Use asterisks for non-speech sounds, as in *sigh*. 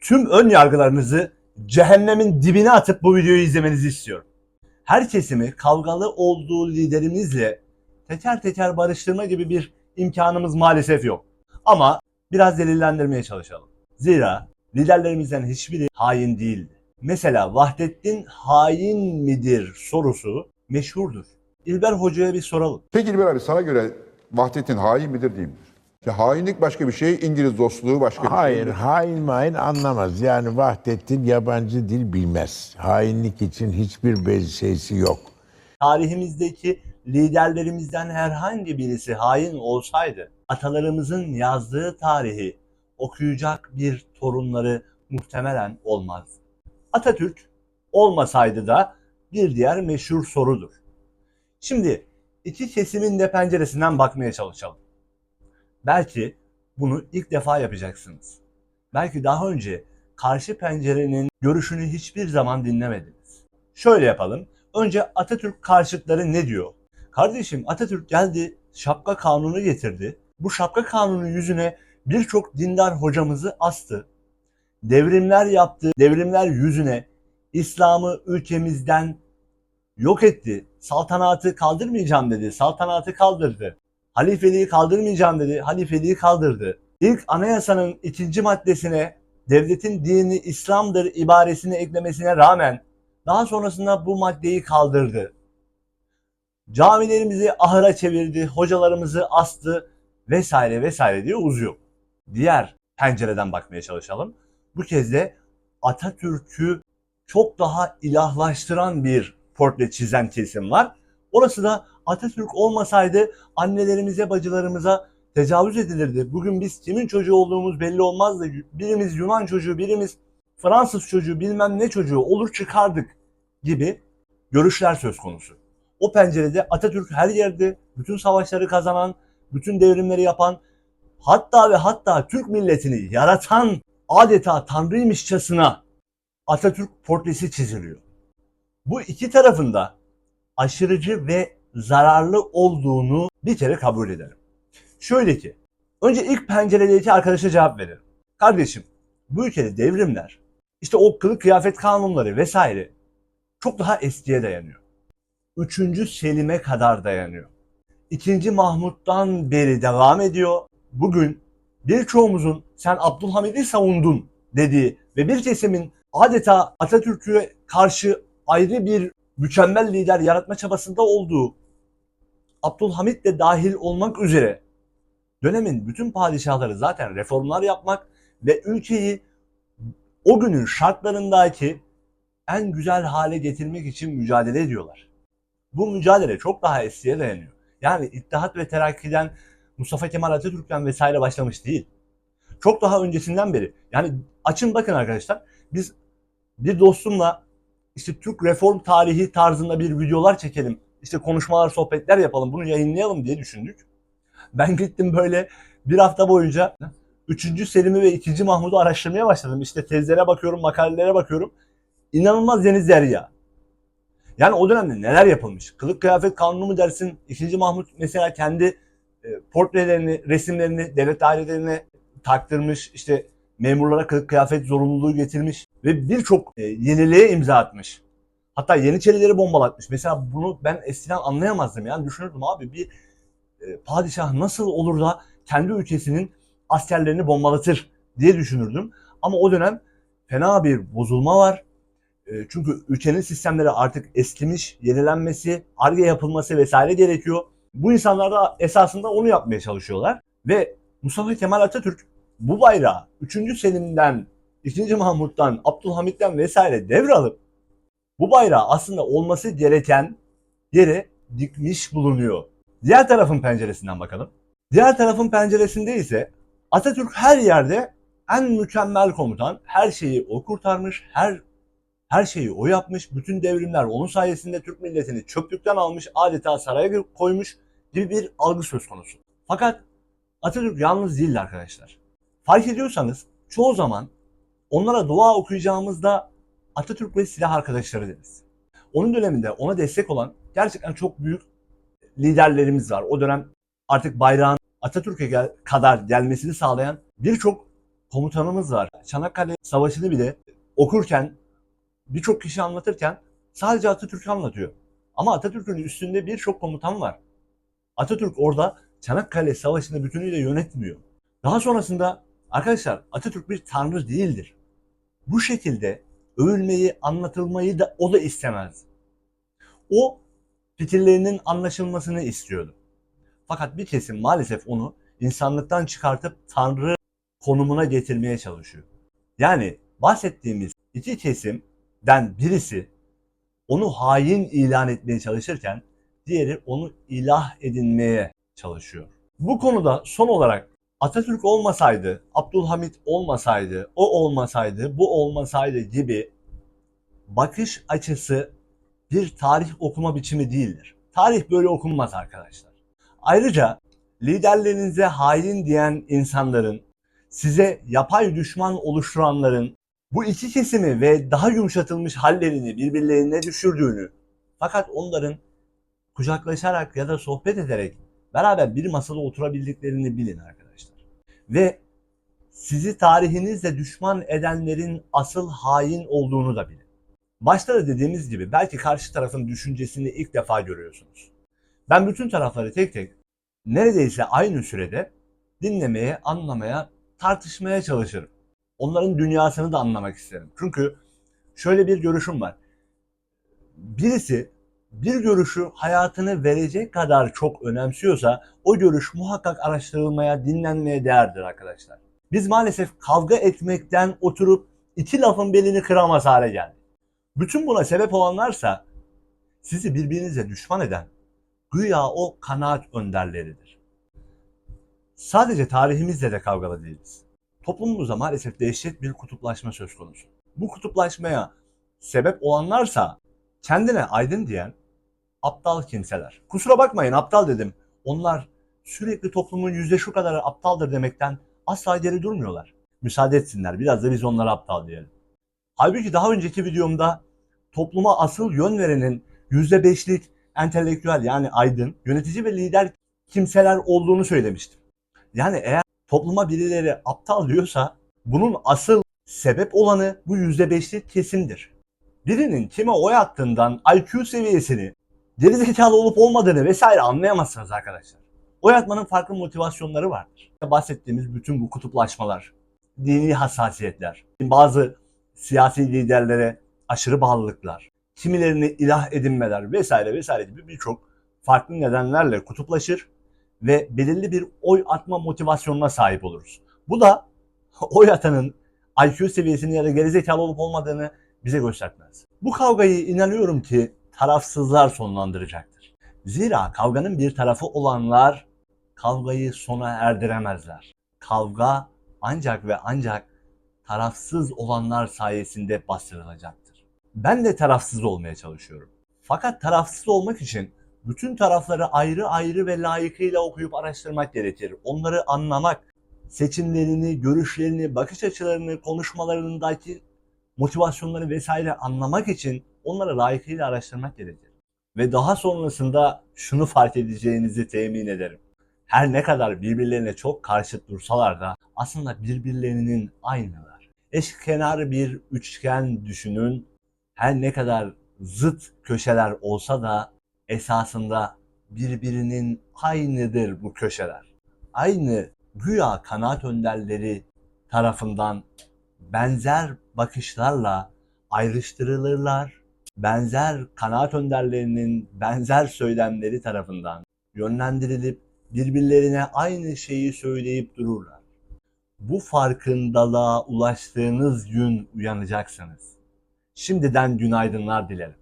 tüm ön yargılarınızı cehennemin dibine atıp bu videoyu izlemenizi istiyorum. Her kesimi kavgalı olduğu liderimizle teker teker barıştırma gibi bir imkanımız maalesef yok. Ama biraz delillendirmeye çalışalım. Zira liderlerimizden hiçbiri hain değildi. Mesela Vahdettin hain midir sorusu meşhurdur. İlber Hoca'ya bir soralım. Peki İlber abi sana göre Vahdettin hain midir değil midir? Ya hainlik başka bir şey, İngiliz dostluğu başka bir Hayır, şey. hain main anlamaz. Yani Vahdettin yabancı dil bilmez. Hainlik için hiçbir şeysi yok. tarihimizdeki liderlerimizden herhangi birisi hain olsaydı atalarımızın yazdığı tarihi okuyacak bir torunları muhtemelen olmazdı. Atatürk olmasaydı da bir diğer meşhur sorudur. Şimdi iki kesimin de penceresinden bakmaya çalışalım. Belki bunu ilk defa yapacaksınız. Belki daha önce karşı pencerenin görüşünü hiçbir zaman dinlemediniz. Şöyle yapalım. Önce Atatürk karşıtları ne diyor? Kardeşim Atatürk geldi şapka kanunu getirdi. Bu şapka kanunu yüzüne birçok dindar hocamızı astı. Devrimler yaptı. Devrimler yüzüne İslam'ı ülkemizden yok etti. Saltanatı kaldırmayacağım dedi. Saltanatı kaldırdı. Halifeliği kaldırmayacağım dedi. Halifeliği kaldırdı. İlk anayasanın ikinci maddesine devletin dini İslam'dır ibaresini eklemesine rağmen daha sonrasında bu maddeyi kaldırdı. Camilerimizi ahıra çevirdi, hocalarımızı astı vesaire vesaire diye uzuyor. Diğer pencereden bakmaya çalışalım. Bu kez de Atatürk'ü çok daha ilahlaştıran bir portre çizen kesim var. Orası da Atatürk olmasaydı annelerimize, bacılarımıza tecavüz edilirdi. Bugün biz kimin çocuğu olduğumuz belli olmazdı. Birimiz Yunan çocuğu, birimiz Fransız çocuğu, bilmem ne çocuğu olur çıkardık gibi görüşler söz konusu. O pencerede Atatürk her yerde bütün savaşları kazanan, bütün devrimleri yapan, hatta ve hatta Türk milletini yaratan adeta tanrıymışçasına Atatürk portresi çiziliyor. Bu iki tarafında aşırıcı ve zararlı olduğunu bir kere kabul edelim. Şöyle ki, önce ilk penceredeki arkadaşa cevap verelim. Kardeşim, bu ülkede devrimler, işte o kılık kıyafet kanunları vesaire çok daha eskiye dayanıyor. Üçüncü Selim'e kadar dayanıyor. İkinci Mahmut'tan beri devam ediyor. Bugün birçoğumuzun sen Abdülhamid'i savundun dediği ve bir kesimin adeta Atatürk'e karşı ayrı bir mükemmel lider yaratma çabasında olduğu Abdülhamit de dahil olmak üzere dönemin bütün padişahları zaten reformlar yapmak ve ülkeyi o günün şartlarındaki en güzel hale getirmek için mücadele ediyorlar. Bu mücadele çok daha eskiye dayanıyor. Yani İttihat ve Terakki'den, Mustafa Kemal Atatürk'ten vesaire başlamış değil. Çok daha öncesinden beri. Yani açın bakın arkadaşlar. Biz bir dostumla işte Türk reform tarihi tarzında bir videolar çekelim. İşte konuşmalar, sohbetler yapalım. Bunu yayınlayalım diye düşündük. Ben gittim böyle bir hafta boyunca 3. Selim'i ve 2. Mahmud'u araştırmaya başladım. İşte tezlere bakıyorum, makalelere bakıyorum. İnanılmaz deniz derya. Yani o dönemde neler yapılmış? Kılık kıyafet kanunu mu dersin? 2. Mahmut mesela kendi e, portrelerini, resimlerini devlet dairelerine taktırmış. İşte memurlara kılık kıyafet zorunluluğu getirmiş. Ve birçok e, yeniliğe imza atmış. Hatta Yeniçerileri bombalatmış. Mesela bunu ben eskiden anlayamazdım. Yani düşünürdüm abi bir e, padişah nasıl olur da kendi ülkesinin askerlerini bombalatır diye düşünürdüm. Ama o dönem fena bir bozulma var. E, Çünkü ülkenin sistemleri artık eskimiş, yenilenmesi, arge yapılması vesaire gerekiyor. Bu insanlar da esasında onu yapmaya çalışıyorlar. Ve Mustafa Kemal Atatürk bu bayrağı 3. Selim'den, 2. Mahmut'tan, Abdülhamit'ten vesaire devralıp bu bayrağı aslında olması gereken yere dikmiş bulunuyor. Diğer tarafın penceresinden bakalım. Diğer tarafın penceresinde ise Atatürk her yerde en mükemmel komutan, her şeyi o kurtarmış, her her şeyi o yapmış, bütün devrimler onun sayesinde Türk milletini çöplükten almış, adeta saraya koymuş gibi bir algı söz konusu. Fakat Atatürk yalnız değildi arkadaşlar. Fark ediyorsanız çoğu zaman onlara dua okuyacağımızda Atatürk ve silah arkadaşları deriz. Onun döneminde ona destek olan gerçekten çok büyük liderlerimiz var. O dönem artık bayrağın Atatürk'e gel- kadar gelmesini sağlayan birçok komutanımız var. Çanakkale Savaşı'nı bile okurken birçok kişi anlatırken sadece Atatürk'ü anlatıyor. Ama Atatürk'ün üstünde birçok komutan var. Atatürk orada Çanakkale Savaşı'nı bütünüyle yönetmiyor. Daha sonrasında arkadaşlar Atatürk bir tanrı değildir. Bu şekilde övülmeyi, anlatılmayı da o da istemez. O fikirlerinin anlaşılmasını istiyordu. Fakat bir kesim maalesef onu insanlıktan çıkartıp tanrı konumuna getirmeye çalışıyor. Yani bahsettiğimiz iki kesimden birisi onu hain ilan etmeye çalışırken diğeri onu ilah edinmeye çalışıyor. Bu konuda son olarak Atatürk olmasaydı, Abdülhamit olmasaydı, o olmasaydı, bu olmasaydı gibi bakış açısı bir tarih okuma biçimi değildir. Tarih böyle okunmaz arkadaşlar. Ayrıca liderlerinize hain diyen insanların, size yapay düşman oluşturanların bu iki kesimi ve daha yumuşatılmış hallerini birbirlerine düşürdüğünü fakat onların kucaklaşarak ya da sohbet ederek beraber bir masada oturabildiklerini bilin arkadaşlar. Ve sizi tarihinizle düşman edenlerin asıl hain olduğunu da bilin. Başta da dediğimiz gibi belki karşı tarafın düşüncesini ilk defa görüyorsunuz. Ben bütün tarafları tek tek neredeyse aynı sürede dinlemeye, anlamaya, tartışmaya çalışırım. Onların dünyasını da anlamak isterim. Çünkü şöyle bir görüşüm var. Birisi bir görüşü hayatını verecek kadar çok önemsiyorsa o görüş muhakkak araştırılmaya, dinlenmeye değerdir arkadaşlar. Biz maalesef kavga etmekten oturup iki lafın belini kıramaz hale geldik. Bütün buna sebep olanlarsa sizi birbirinize düşman eden güya o kanaat önderleridir. Sadece tarihimizle de kavgalı değiliz. Toplumumuzda maalesef dehşet bir kutuplaşma söz konusu. Bu kutuplaşmaya sebep olanlarsa kendine aydın diyen aptal kimseler. Kusura bakmayın aptal dedim. Onlar sürekli toplumun yüzde şu kadarı aptaldır demekten asla geri durmuyorlar. Müsaade etsinler biraz da biz onlara aptal diyelim. Halbuki daha önceki videomda topluma asıl yön verenin yüzde beşlik entelektüel yani aydın, yönetici ve lider kimseler olduğunu söylemiştim. Yani eğer topluma birileri aptal diyorsa bunun asıl sebep olanı bu yüzde beşlik kesimdir. Birinin kime oy attığından IQ seviyesini, gerizekalı olup olmadığını vesaire anlayamazsınız arkadaşlar. Oy atmanın farklı motivasyonları vardır. Bahsettiğimiz bütün bu kutuplaşmalar, dini hassasiyetler, bazı siyasi liderlere aşırı bağlılıklar, kimilerini ilah edinmeler vesaire vesaire gibi birçok farklı nedenlerle kutuplaşır ve belirli bir oy atma motivasyonuna sahip oluruz. Bu da *laughs* oy atanın IQ seviyesini ya da gerizekalı olup olmadığını bize göstermez. Bu kavgayı inanıyorum ki tarafsızlar sonlandıracaktır. Zira kavganın bir tarafı olanlar kavgayı sona erdiremezler. Kavga ancak ve ancak tarafsız olanlar sayesinde bastırılacaktır. Ben de tarafsız olmaya çalışıyorum. Fakat tarafsız olmak için bütün tarafları ayrı ayrı ve layıkıyla okuyup araştırmak gerekir. Onları anlamak, seçimlerini, görüşlerini, bakış açılarını, konuşmalarındaki motivasyonları vesaire anlamak için onları layıkıyla araştırmak gerekir. Ve daha sonrasında şunu fark edeceğinizi temin ederim. Her ne kadar birbirlerine çok karşıt dursalar da aslında birbirlerinin aynılar. Eşkenar bir üçgen düşünün. Her ne kadar zıt köşeler olsa da esasında birbirinin aynıdır bu köşeler. Aynı güya kanaat önderleri tarafından benzer bakışlarla ayrıştırılırlar. Benzer kanaat önderlerinin benzer söylemleri tarafından yönlendirilip birbirlerine aynı şeyi söyleyip dururlar. Bu farkındalığa ulaştığınız gün uyanacaksınız. Şimdiden günaydınlar dilerim.